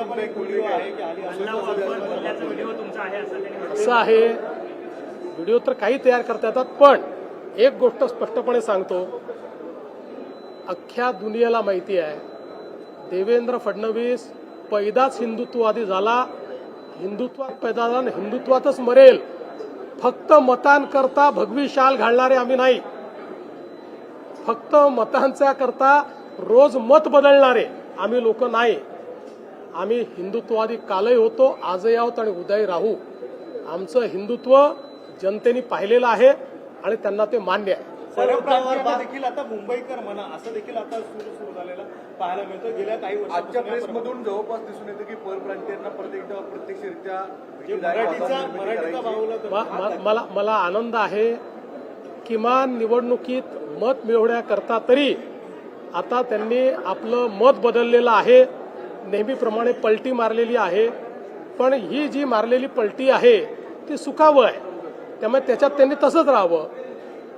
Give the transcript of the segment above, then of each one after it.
असं त्यांनी म्हटलं. असं आहे. व्हिडिओ तर काही तयार करता येतात पण एक गोष्ट स्पष्टपणे सांगतो. अख्ख्या दुनियेला माहिती आहे देवेंद्र फडणवीस पैदाच हिंदुत्ववादी झाला. हिंदुत्वात पैदा झाला आणि हिंदुत्वातच मरेल. फक्त मतांकरता भगवी शाल घालणारे आम्ही नाही. फक्त मतांच्या करता रोज मत बदलणारे आम्ही लोक नाही. आम्ही हिंदुत्ववादी कालही होतो आजही आहोत आणि उद्याही राहू. आमचं हिंदुत्व जनतेने पाहिलेलं आहे आणि त्यांना ते मान्य आहे. देखील आता मुंबईकर म्हणा असं देखील आता सुरू सुरू झालेलं पाहायला मिळतं. गेल्या काही आजच्या प्रेसमधून जवळपास दिसून येतं की परप्रांतीयांना प्रत्येक प्रत्यक्षरित्या मला मला आनंद आहे किमान निवडणुकीत मत मिळवण्याकरता तरी आता त्यांनी आपलं मत बदललेलं आहे. नेहमीप्रमाणे पलटी मारलेली आहे. पण ही जी मारलेली पलटी आहे ती सुखावं आहे. त्यामुळे त्याच्यात त्यांनी तसंच राहावं.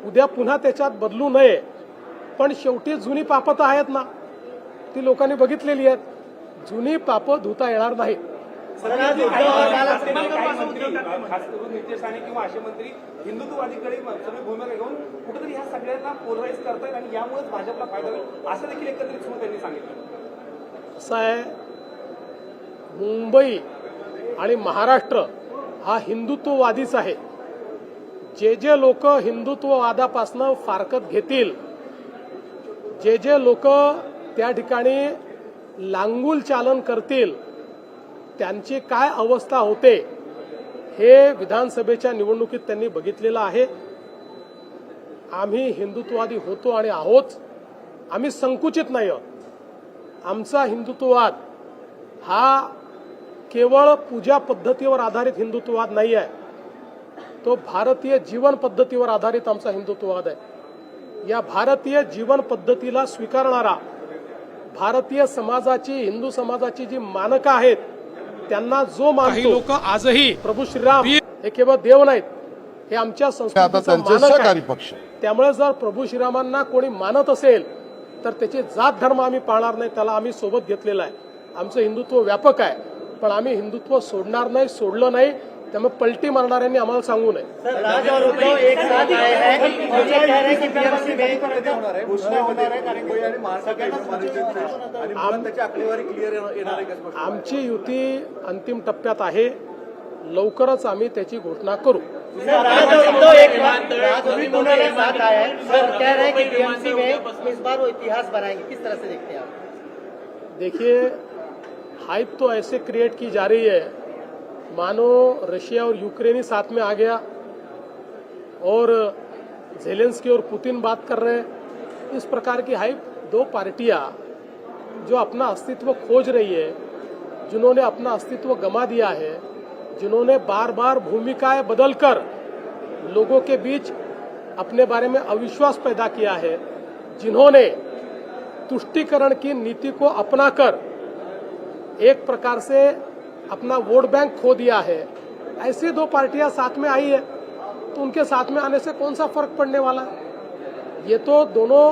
उद्या पुन्हा त्याच्यात बदलू नये. पण शेवटी जुनी पापं तर आहेत ना. ती लोकांनी बघितलेली आहेत. जुनी पापं धुता येणार राणे किंवा असे मंत्री हिंदुत्ववादीकडे सगळी भूमिका घेऊन कुठेतरी ह्या सगळ्यांना पोलराईज करतायत आणि यामुळेच भाजपला फायदा होईल असं देखील एकत्रित सुरू त्यांनी सांगितलं. असं आहे. मुंबई आणि महाराष्ट्र हा हिंदुत्ववादीच आहे. जे जे लोक हिंदुत्ववादापासनं फारकत घेतील जे जे लोक त्या ठिकाणी लांगूल चालन करतील त्यांची काय अवस्था होते हे विधानसभेच्या निवडणुकीत त्यांनी बघितलेलं आहे. आम्ही हिंदुत्ववादी होतो आणि आहोत. आम्ही संकुचित नाही आहोत आमचा हिंदुत्ववाद हा केवळ पूजा पद्धतीवर आधारित हिंदुत्ववाद नाही आहे. तो भारतीय जीवन पद्धतीवर आधारित आमचा हिंदुत्ववाद आहे. या भारतीय जीवन पद्धतीला स्वीकारणारा भारतीय समाजाची हिंदू समाजाची जी मानकं आहेत त्यांना जो मानतो लोक आजही प्रभू श्रीराम हे केवळ देव नाहीत हे आमच्या संस्कृतीचं मानक आहे. पक्ष. त्यामुळे जर प्रभू श्रीरामांना कोणी मानत असेल तर त्याची जात धर्म आम्ही पाळणार नाही त्याला आम्ही सोबत घेतलेला आहे. आमचं हिंदुत्व व्यापक आहे. पण आम्ही हिंदुत्व सोडणार नाही सोडलं नाही त्यामुळे पलटी मारणाऱ्यांनी आम्हाला सांगू नये. हैं हैं आमची युती अंतिम टप्प्यात आहे. लवकरच आम्ही त्याची घोषणा करू. देखिए हाइप तो ऐसे क्रिएट की जा रही है। मानो रशिया और यूक्रेन ही साथ में आ गया और जेलेंस्की और पुतिन बात कर रहे हैं। इस प्रकार की हाइप दो पार्टियाँ जो अपना अस्तित्व खोज रही है, जिन्होंने अपना अस्तित्व गमा दिया है, जिन्होंने बार बार भूमिकाएँ बदलकर लोगों के बीच अपने बारे में अविश्वास पैदा किया है, जिन्होंने तुष्टीकरण की नीति को अपनाकर एक प्रकार से अपना वोट बैंक खो दिया है। ऐसी दो पार्टियाँ साथ में आई है तो उनके साथ में आने से कौन सा फ़र्क पड़ने वाला? है ये तो दोनों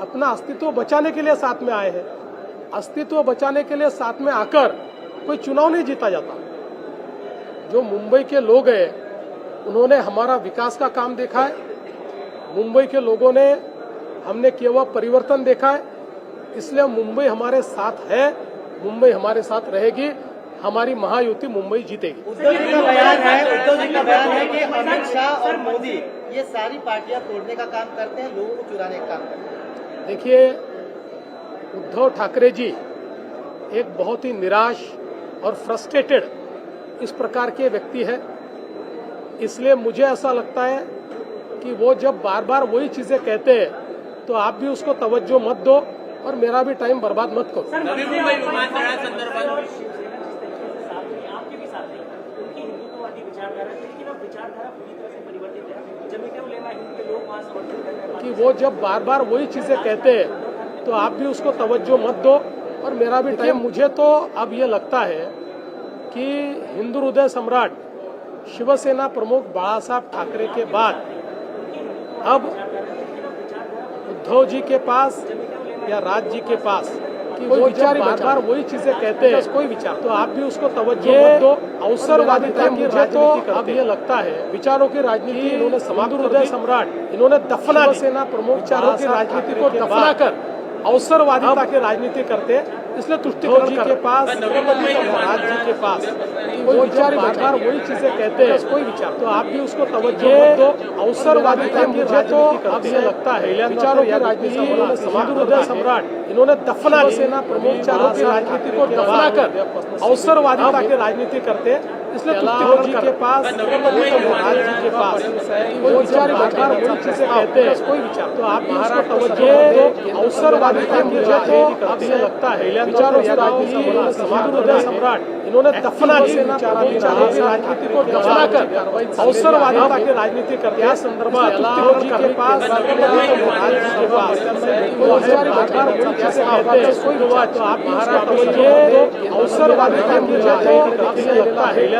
अपना अस्तित्व बचाने के लिए साथ में आए हैं। अस्तित्व बचाने के लिए साथ में आकर कोई चुनाव नहीं जीता जाता। जो मुंबई के लोग हैं, उन्होंने हमारा विकास का काम देखा है। मुंबई के लोगों ने हमने किया हुआ परिवर्तन देखा है। इसलिए मुंबई हमारे साथ है। मुंबई हमारे साथ रहेगी हमारी महायुति मुंबई जीतेगी। उद्धव जी का बयान है उद्धव जी का बयान है कि अमित शाह और मोदी ये सारी पार्टियाँ तोड़ने का काम करते हैं लोगों को चुराने का काम करते हैं। देखिए उद्धव ठाकरे जी एक बहुत ही निराश और फ्रस्ट्रेटेड इस प्रकार के व्यक्ति है। इसलिए मुझे ऐसा लगता है कि वो जब बार बार वही चीज़ें कहते हैं तो आप भी उसको तवज्जो मत दो। और मेरा भी टाइम बर्बाद मत करो। कि वो जब बार बार वही चीज़ें कहते हैं तो आप भी उसको तवज्जो मत दो। और मेरा भी टाइम मुझे तो अब ये लगता है कि हिंदू हृदय सम्राट शिवसेना प्रमुख बाला साहब ठाकरे के बाद अब उद्धव जी के पास या राज जी के पास कि वो बार बार वही चीज़ें कहते हैं कोई विचार। तो आप भी उसको तवज्जो दो। अवसरवादिता की तो अब ये लगता है विचारों की राजनीति इन्होंने समाप्त हृदय सम्राट इन्होंने दफना सेना प्रमुख विचारों की राजनीति को दफना कर। अवसरवादिता की राजनीति करते इसलिए तुष्टिकरण जी के पास राज जी के पास। वो विचार बार बार वही चीज़ें कहते हैं। कोई विचार तो आप भी उसको तवज्जो दो। अवसरवादिता की मुझे तो अब ये लगता है विचारों की राजनीति समाप्त सम्राट इन्होंने दफना सेना प्रमुख विचारों की राजनीति को दफना कर। अवसरवादिता की राजनीति करते हैं। इसलिए तुष्टिकरण जी के पास जी के पास वो विचार वही कहते हैं कोई विचार तो आप भी उसको तवज्जो दो अवसरवादिता की मुझे तो अब लगता है विचारों राजनीति सम्राट इन्होंने दफना राजनीति को दफना कर अवसरवादिता की राजनीति करते हैं संदर्भात जी के पास जी के पास विचार कहते हैं कोई विचार तो आप भी उसको तवज्जो दो अवसरवादिता की मुझे तो अब लगता है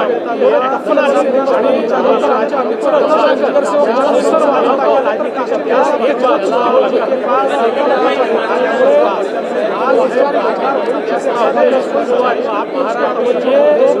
तुष्टिकरण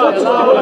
হচ্ছে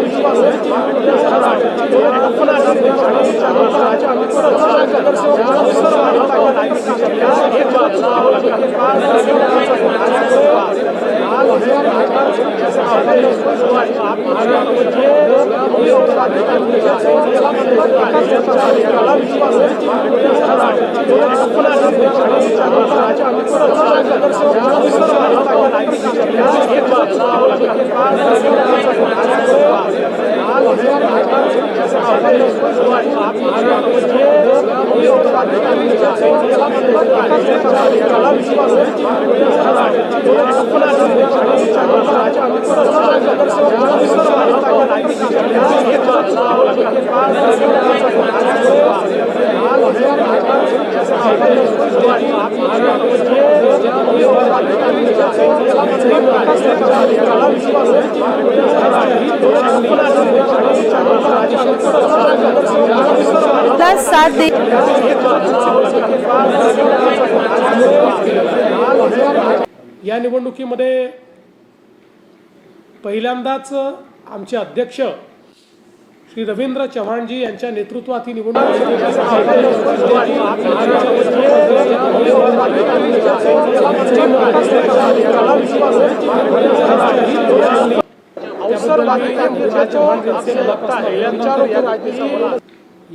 विश्वास Oh, साथ दे या निवडणुकीमध्ये पहिल्यांदाच आमचे अध्यक्ष श्री रवींद्र चव्हाणजी यांच्या नेतृत्वात ही निवडणूक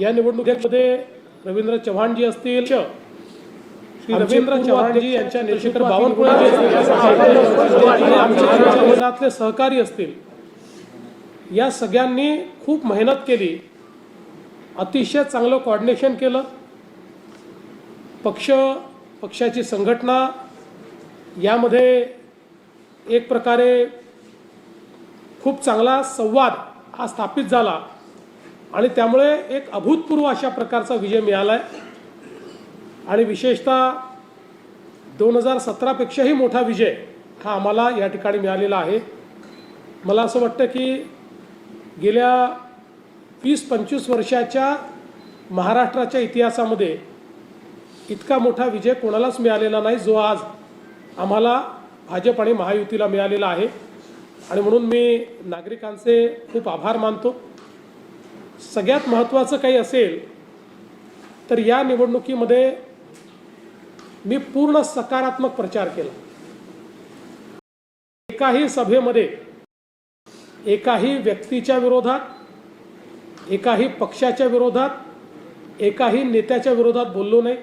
या निवडणुकीमध्ये रवींद्र चव्हाणजी असतील श्री रवींद्र चव्हाणजी यांच्या नेतृत्वात बावनकुळे आमचे सहकारी असतील. या सगळ्यांनी खूप मेहनत केली. अतिशय चांगलं कॉर्डिनेशन केलं. पक्ष पक्षाची संघटना यामध्ये एक प्रकारे खूप चांगला संवाद हा स्थापित झाला. आणि त्यामुळे एक अभूतपूर्व अशा प्रकारचा विजय मिळाला आहे आणि विशेषतः दोन हजार सतरापेक्षाही मोठा विजय हा आम्हाला या ठिकाणी मिळालेला आहे. मला असं वाटतं की गेल्या वीस पंचवीस वर्षाच्या महाराष्ट्राच्या इतिहासामध्ये इतका मोठा विजय कोणालाच मिळालेला नाही जो आज आम्हाला भाजप आणि महायुतीला मिळालेला आहे. आणि म्हणून मी नागरिकांचे खूप आभार मानतो. सगळ्यात महत्त्वाचं काही असेल तर या निवडणुकीमध्ये मी पूर्ण सकारात्मक प्रचार केला. एकाही सभेमध्ये एकाही व्यक्तीच्या विरोधात एकाही पक्षाच्या विरोधात एकाही नेत्याच्या विरोधात बोललो नाही.